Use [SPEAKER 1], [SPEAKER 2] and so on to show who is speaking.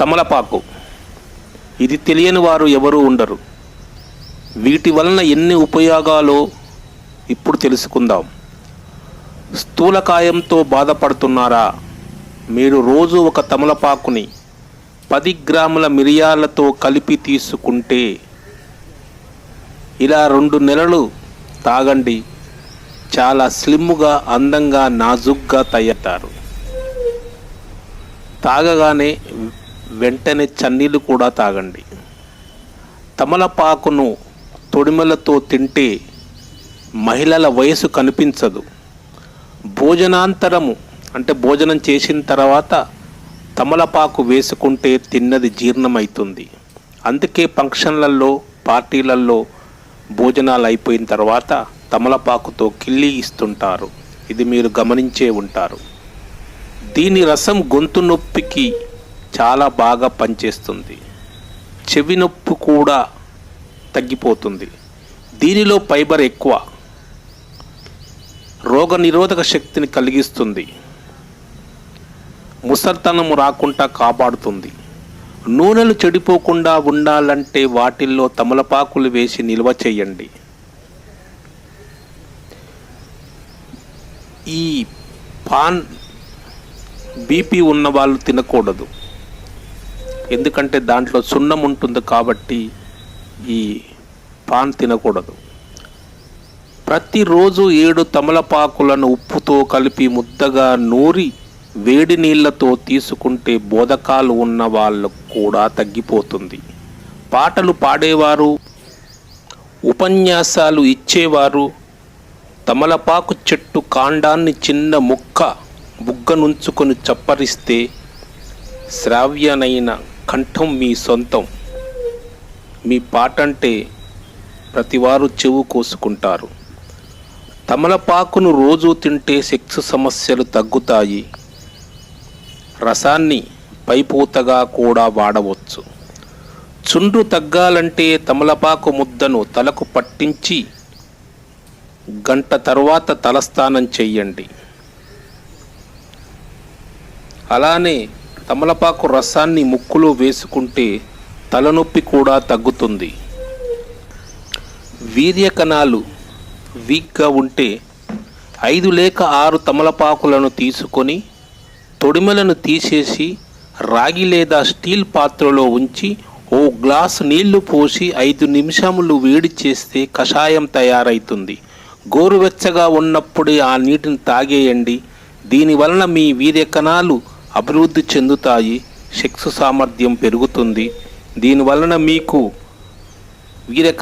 [SPEAKER 1] తమలపాకు. ఇది తెలియని వారు ఎవరూ ఉండరు. వీటి వలన ఎన్ని ఉపయోగాలో ఇప్పుడు తెలుసుకుందాం. స్థూలకాయంతో బాధపడుతున్నారా? మీరు రోజు ఒక తమలపాకుని పది గ్రాముల మిరియాలతో కలిపి తీసుకుంటే ఇలా రెండు నెలలు తాగండి. చాలా స్లిమ్గా అందంగా నాజుగ్గా తయారు తాగగానే వెంటనే చన్నీళ్ళు కూడా తాగండి. తమలపాకును తొడిమలతో తింటే మహిళల వయసు కనిపించదు. భోజనాంతరము అంటే భోజనం చేసిన తర్వాత తమలపాకు వేసుకుంటే తిన్నది జీర్ణమవుతుంది అందుకే ఫంక్షన్లలో పార్టీలలో భోజనాలు అయిపోయిన తర్వాత తమలపాకుతో కిల్లి ఇస్తుంటారు. ఇది మీరు గమనించే ఉంటారు. దీని రసం గొంతు నొప్పికి చాలా బాగా పనిచేస్తుంది. చెవి నొప్పి కూడా తగ్గిపోతుంది. దీనిలో ఫైబర్ ఎక్కువ. రోగ నిరోధక శక్తిని కలిగిస్తుంది. ముసర్తనము రాకుండా కాపాడుతుంది. నూనెలు చెడిపోకుండా ఉండాలంటే వాటిల్లో తమలపాకులు వేసి నిల్వ చేయండి. ఈ పాన్ బీపీ ఉన్న వాళ్ళు తినకూడదు. ఎందుకంటే దాంట్లో సున్నం ఉంటుంది కాబట్టి ఈ పాన్ తినకూడదు. ప్రతిరోజు ఏడు తమలపాకులను ఉప్పుతో కలిపి ముద్దగా నూరి వేడి నీళ్ళతో తీసుకుంటే బోధకాలు ఉన్న వాళ్ళకు కూడా తగ్గిపోతుంది. పాటలు పాడేవారు ఉపన్యాసాలు ఇచ్చేవారు తమలపాకు చెట్టు కాండాన్ని చిన్న ముక్క బుగ్గనుంచుకొని చప్పరిస్తే శ్రావ్యనైన కంఠం మీ సొంతం. మీ పాటంటే ప్రతివారు చెవు కోసుకుంటారు. తమలపాకును రోజు తింటే సెక్స్ సమస్యలు తగ్గుతాయి. రసాన్ని పైపూతగా కూడా వాడవచ్చు. చుండ్రు తగ్గాలంటే తమలపాకు ముద్దను తలకు పట్టించి గంట తర్వాత తలస్నానం చెయ్యండి. అలానే తమలపాకు రసాన్ని ముక్కులో వేసుకుంటే తలనొప్పి కూడా తగ్గుతుంది. వీర్య కణాలు వీక్గా ఉంటే ఐదు లేక ఆరు తమలపాకులను తీసుకొని తొడిమలను తీసేసి రాగి లేదా స్టీల్ పాత్రలో ఉంచి ఓ గ్లాసు నీళ్ళు పోసి ఐదు నిమిషములు వేడి చేస్తే కషాయం తయారైతుంది. గోరువెచ్చగా ఉన్నప్పుడే ఆ నీటిని తాగేయండి. దీనివలన మీ వీర్య కణాలు అభివృద్ధి చెందుతాయి సెక్స్ సామర్థ్యం పెరుగుతుంది. దీనివలన మీకు వీర్య